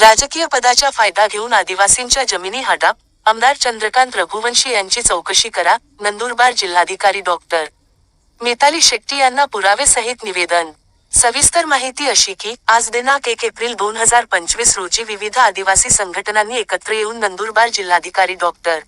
राजकीय पदाचा फायदा घेऊन आदिवासींच्या जमिनी हटा. आमदार चंद्रकांत रघुवंशी यांची चौकशी करा नंदुरबार जिल्हाधिकारी डॉक्टर मिताली शेट्टी यांना पुरावे सहित निवेदन. सविस्तर माहिती अशी की आज दिनांक एक एप्रिल दोन हजार पंचवीस रोजी विविध आदिवासी संघटनांनी एकत्र येऊन नंदुरबार जिल्हाधिकारी डॉक्टर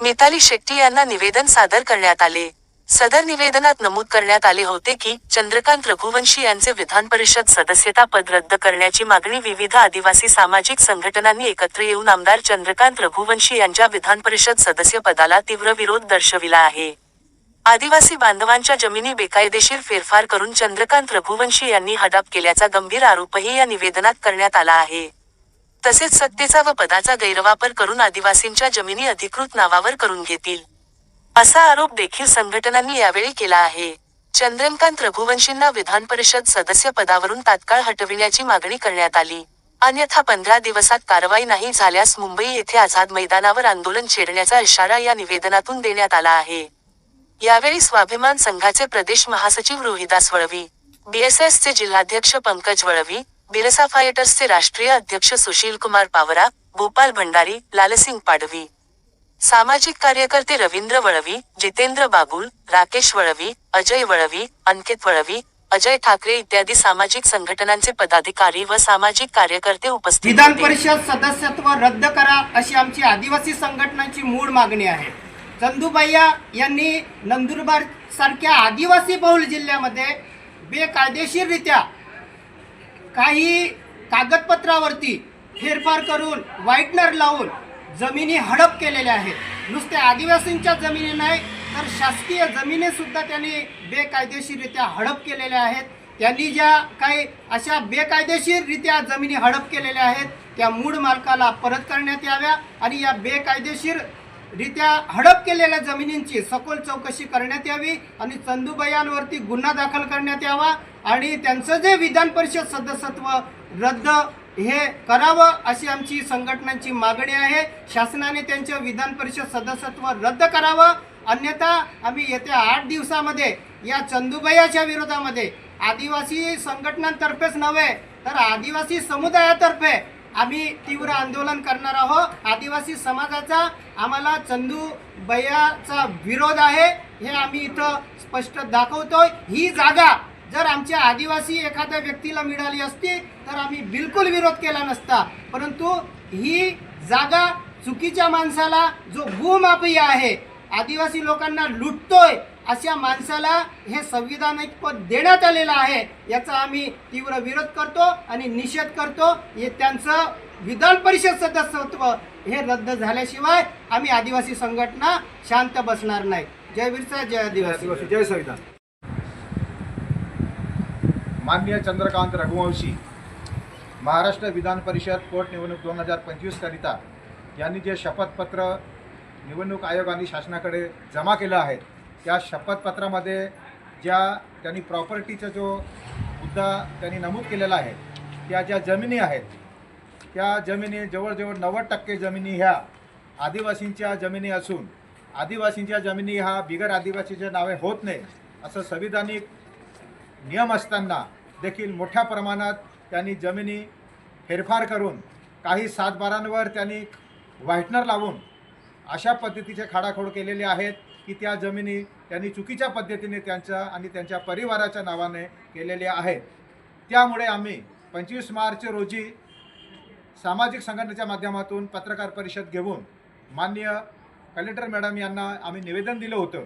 मिताली शेट्टी यांना निवेदन सादर करण्यात आले. सदर निवेदनात नमूद करण्यात आले होते की चंद्रकांत रघुवंशी यांचे विधान परिषद सदस्यता पद रद्द करण्याची मागणी विविध आदिवासी सामाजिक संघटनांनी एकत्र येऊन आमदार चंद्रकांत रघुवंशी यांच्या विधान परिषद सदस्य पदाला तीव्र विरोध दर्शविला आहे. आदिवासी बांधवांच्या जमिनी बेकायदेशीर फेरफार करून चंद्रकांत रघुवंशी यांनी हडप केल्याचा गंभीर आरोपही या निवेदनात करण्यात आला आहे. तसेच सत्तेचा व पदाचा गैरवापर करून आदिवासींच्या जमिनी अधिकृत नावावर करून घेतील. असा आरोप देखील संघटनांनी यावेळी केला आहे. चंद्रकांत रघुवंशींना विधान परिषद सदस्य पदावरून तात्काळ हटविण्याची मागणी करण्यात आली. अन्यथा पंधरा दिवसात कारवाई नाही झाल्यास मुंबई येथे आझाद मैदानावर आंदोलन छेडण्याचा इशारा या निवेदनातून देण्यात आला आहे. यावेळी स्वाभिमान संघाचे प्रदेश महासचिव रोहिदास वळवी बीएसएसचे जिल्हाध्यक्ष पंकज वळवी बिरसा फायटर्सचे राष्ट्रीय अध्यक्ष सुशील कुमार पावरा भोपाल भंडारी लालसिंग पाडवी सामाजिक कार्यकर्ते रवींद्र वळवी जितेंद्र बाबुल राकेश वळवी अजय वळवी अंकित वळवी अजय ठाकरे इत्यादी सामाजिक संघटनांचे पदाधिकारी व सामाजिक कार्यकर्ते उपस्थित विधान परिषद सदस्यत्व रद्द करा अशी आमची आदिवासी संघटनांची मूळ मागणी आहे. चंदूबाईया यांनी नंदुरबार सारख्या आदिवासी बहुल जिल्ह्यामध्ये बेकायदेशीररित्या काही कागदपत्रावरती फेरफार करून व्हाईटनर लावून जमिनी हडप केलेल्या आहेत. नुसत्या आदिवासींच्या जमिनी नाही तर शासकीय जमिनीसुद्धा त्यांनी बेकायदेशीररित्या हडप केलेल्या आहेत. त्यांनी ज्या काही अशा बेकायदेशीररित्या जमिनी हडप केलेल्या आहेत त्या मूळ मालकाला परत करण्यात याव्या आणि या बेकायदेशीर रित्या हडप केलेल्या जमिनींची सखोल चौकशी करण्यात यावी आणि चंदूबयांवरती गुन्हा दाखल करण्यात यावा आणि त्यांचं जे विधान परिषद सदस्यत्व रद्द हे करावं अशी आमची संघटनांची मागणी आहे. शासनाने त्यांचं विधान परिषद सदस्यत्व रद्द करावं. अन्यथा आम्ही येत्या आठ दिवसामध्ये या चंदूबयाच्या विरोधामध्ये आदिवासी संघटनांतर्फेच नव्हे तर आदिवासी समुदायातर्फे आम्ही तीव्र आंदोलन करणार आहोत. आदिवासी समाजाचा आम्हाला चंदू बयाचा विरोध आहे हे आम्ही इथं स्पष्ट दाखवतोय. ही जागा जर आमच्या आदिवासी एखाद्या व्यक्तीला मिळाली असती तर आम्ही बिलकुल विरोध केला नसता. परंतु ही जागा चुकीच्या माणसाला जो भूमापी आहे आदिवासी लोकांना लुटतोय अशा माणसाला हे संविधानिक पद देण्यात आलेलं आहे याचा आम्ही तीव्र विरोध करतो आणि निषेध करतो. हे त्यांचं विधान परिषद सदस्यत्व हे रद्द झाल्याशिवाय आम्ही आदिवासी संघटना शांत बसणार नाही. जय बिरसा जय आदिवासी जय संविधान. माननीय चंद्रकांत रघुवंशी महाराष्ट्र विधान परिषद पोटनिवडणूक दोन हजार पंचवीसकरिता यांनी जे शपथपत्र निवडणूक आयोगाने शासनाकडे जमा केलं आहे त्या शपथपत्रामध्ये ज्या त्यांनी प्रॉपर्टीचा जो मुद्दा त्यांनी नमूद केलेला आहे त्या ज्या जमिनी आहेत त्या जमिनी जवळजवळ नव्वद टक्के जमिनी ह्या आदिवासींच्या जमिनी असून आदिवासींच्या जमिनी ह्या बिगर आदिवासीच्या नावे होत नाही असं संविधानिक नियम असताना देखील मोठ्या प्रमाणात त्यांनी जमिनी फेरफार करून काही सातबारांवर त्यांनी व्हाईटनर लावून अशा पद्धतीचे खाडाखोड केलेले आहेत की त्या जमिनी त्यांनी चुकीच्या पद्धतीने त्यांच्या आणि त्यांच्या परिवाराच्या नावाने केलेल्या आहेत. त्यामुळे आम्ही पंचवीस मार्च रोजी सामाजिक संघटनेच्या माध्यमातून पत्रकार परिषद घेऊन मान्य कलेक्टर मॅडम यांना आम्ही निवेदन दिलं होतं.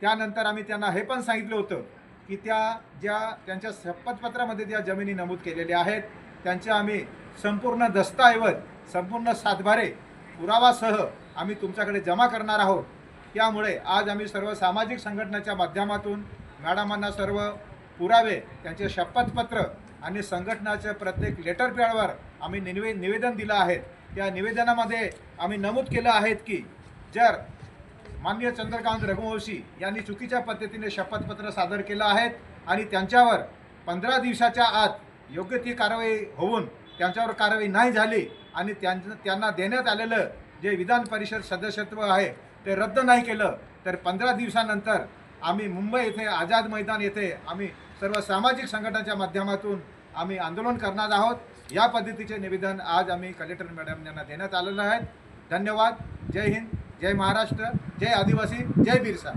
त्यानंतर आम्ही त्यांना हे पण सांगितलं होतं की त्या ज्या त्यांच्या शपथपत्रामध्ये ज्या जमिनी नमूद केलेल्या आहेत त्यांच्या आम्ही संपूर्ण दस्तऐवज संपूर्ण सातभारे पुरावासह आम्ही तुमच्याकडे जमा करणार आहोत. त्यामुळे आज आम्ही सर्व सामाजिक संघटनेच्या माध्यमातून मॅडमांना सर्व पुरावे त्यांचे शपथपत्र आणि संघटनाच्या प्रत्येक लेटर पॅडवर आम्ही निवे निवेदन दिलं आहे. त्या निवेदनामध्ये आम्ही नमूद केलं आहेत की जर माननीय चंद्रकांत रघुवंशी यांनी चुकीच्या पद्धतीने शपथपत्र सादर केलं आहे आणि त्यांच्यावर पंधरा दिवसाच्या आत योग्य ती कारवाई होऊन त्यांच्यावर कारवाई नाही झाली आणि त्यांचं त्यांना देण्यात आलेलं जे विधान परिषद सदस्यत्व आहे ते रद्द नाही केलं तर पंधरा दिवसानंतर आम्ही मुंबई येथे आझाद मैदान येथे आम्ही सर्व सामाजिक संघटनाच्या माध्यमातून आम्ही आंदोलन करणार आहोत. या पद्धतीचे निवेदन आज आम्ही कलेक्टर मॅडम यांना देण्यात आलेलं आहे. धन्यवाद. जय हिंद. जय महाराष्ट्र जय आदिवासी जय बिरसा.